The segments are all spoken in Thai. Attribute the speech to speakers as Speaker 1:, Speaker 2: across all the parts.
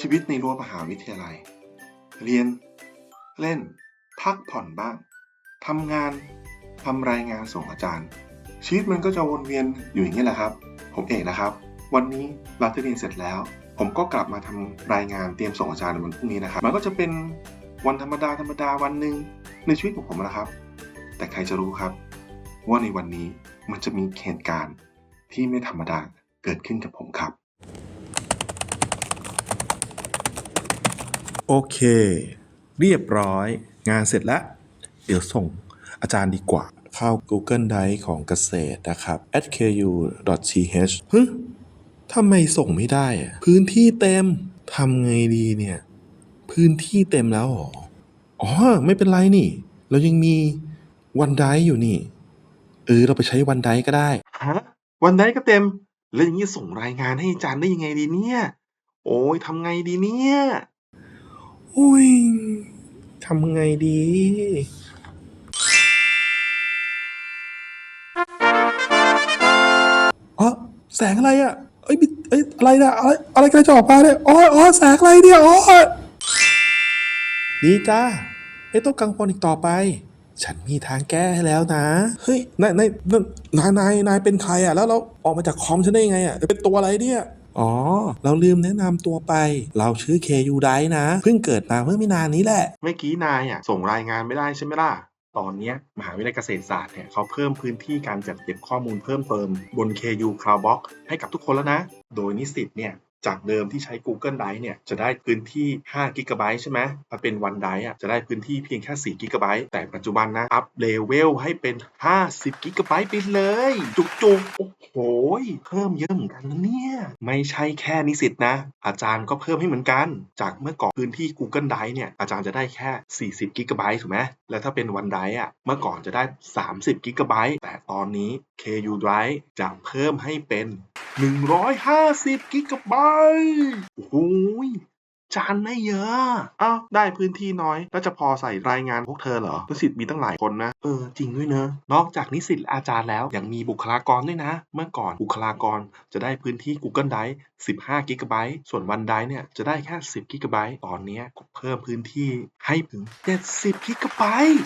Speaker 1: ชีวิตในรั้วมหาวิทยาลัย เรียน เล่น พักผ่อนบ้างทำงานทำรายงานส่งอาจารย์ ชีวิตมันก็จะวนเวียนอยู่อย่างนี้แหละครับ ผมเอกนะครับ วันนี้หลังจากเรียนเสร็จแล้ว ผมก็กลับมาทำรายงานเตรียมส่งอาจารย์ในวันพรุ่งนี้นะครับ มันก็จะเป็นวันธรรมดาธรรมดาวันหนึ่งในชีวิตของผมนะครับ แต่ใครจะรู้ครับ ว่าในวันนี้มันจะมีเหตุการณ์ ที่ไม่ธรรมดาเกิดขึ้นกับผมครับ
Speaker 2: โอเค เรียบร้อย งานเสร็จแล้ว เดี๋ยวส่งอาจารย์ดีกว่า เข้า Google Drive ของเกษตรนะครับ @ku.ch ฮึทำไมส่งไม่ได้อะพื้นที่เต็มทำไงดีเนี่ย พื้นที่เต็มแล้วเหรอ อ๋อ ไม่เป็นไรนี่ เรายังมีวันไดอยู่นี่ เออ เราไปใช้วันไดก็ได้
Speaker 1: ฮะ วันได้ก็เต็ม แล้วอย่างนี้ส่งรายงานให้อาจารย์ได้ยังไงดีเนี่ย โอ้ยทำไงดีเนี่ย
Speaker 2: อุ้ยทำไงดี อ๋อ แสงอะไรอะเอ้ยมิเอ้ย อะไรนะอะไรอะไรกระจอกมาเนี่ยอ๋ออ๋อแสงอะไรเนี่ย อ๋อ ดีจ้า ไม่ต้องกังวลอีกต่อไป ฉันมีทางแก้ให้แล้วนะ เฮ้ย นายนายนายนายนายเป็นใครอะ แล้วเราออกมาจากคอมฉันได้ยังไงอะ เป็นตัวอะไรเนี่ย อ๋อ เราลืมแนะนำตัวไป เราชื่อเคยูไดนะ เพิ่งเกิดมาเมื่อไม่นานนี้แหละ
Speaker 1: เมื่อกี้นายอะส่งรายงานไม่ได้ใช่ไหมล่ะตอนนี้มหาวิทยาลัยเกษตรศาสตร์เนี่ยเขาเพิ่มพื้นที่การจัดเก็บข้อมูลเพิ่มเติม บน KU Cloudbox ให้กับทุกคนแล้วนะ โดยนิสิตเนี่ย จากเดิมที่ใช้ Google Drive เนี่ยจะได้พื้นที่5 g b ใช่ไหมถ้าเป็น OneDrive อะจะได้พื้นที่เพียงแค่4 g b แต่ปัจจุบันนะอัพเลเวลให้เป็น 50 g b ไปเลย จุกๆ โอ้โหเพิ่มเยอะเหมือนกันนะเนี่ย ไม่ใช่แค่นิสิตนะ อาจารย์ก็เพิ่มให้เหมือนกัน จากเมื่อก่อนพื้นที่ Google Drive เนี่ยอาจารย์จะได้แค่ 40 g b ถูกไหมแล้วถ้าเป็น OneDrive อะเมื่อก่อนจะได้ 30 g b แต่ตอนนี้ KU Drive จะเพิ่มให้เป็น150 กิกะไบต์โอ้โหยจานไม่เยอะ อ้าว ได้พื้นที่น้อย แล้วจะพอใส่รายงานพวกเธอเหรอนิสิตมีตั้งหลายคนนะ เออ จริงด้วยเนอะ นอกจากนิสิตอาจารย์แล้วยังมีบุคลากรด้วยนะ เมื่อก่อนบุคลากรจะได้พื้นที่ Google Drive 15 กิกะไบต์ส่วน OneDrive เนี่ยจะได้แค่ 10 กิกะไบต์ตอนนี้เพิ่มพื้นที่ให้ถึง 70 กิกะไบต์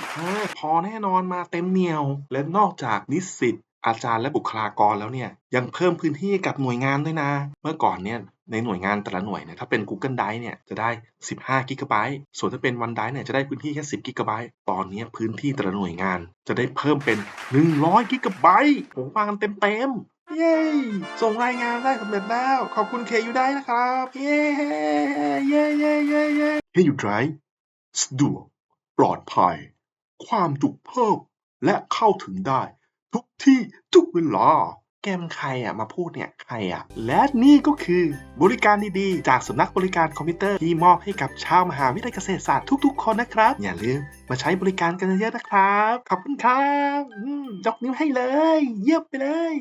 Speaker 1: พอแน่นอนมาเต็มเหนียว และนอกจากนิสิต อาจารย์และบุคลากรแล้วเนี่ยยังเพิ่มพื้นที่กับหน่วยงานด้วยนะ เมื่อก่อนเนี่ยในหน่วยงานแต่ละหน่วยเนี่ยถ้าเป็น Google Drive เนี่ยจะได้ 15 g b ส่วนถ้าเป็น OneDrive เนี่ยจะได้พื้นที่แค่ 10 g b ตอนนี้พื้นที่แต่ละหน่วยงาน จะได้เพิ่มเป็น 100 g b โอ้มากันเต็มๆเย้ ส่งรายงานได้สำเร็จแล้ว ขอบคุณเคยูได้นะครับ เย้ เย้เย้เย้เย้ KU Drive สะดวก ปลอดภัย ความจุเพิ่ม และเข้าถึงได้ ที่ทุกเวลาแกมใครอะมาพูดเนี่ยใครอะ และนี่ก็คือบริการดีๆ จากสำนักบริการคอมพิวเตอร์ที่มอบให้กับชาวมหาวิทยาลัยเกษตรศาสตร์ทุกๆ คนนะครับ อย่าลืมมาใช้บริการกันเยอะๆนะครับ ขอบคุณครับอืมยกนิ้วให้เลย เยี่ยมไปเลย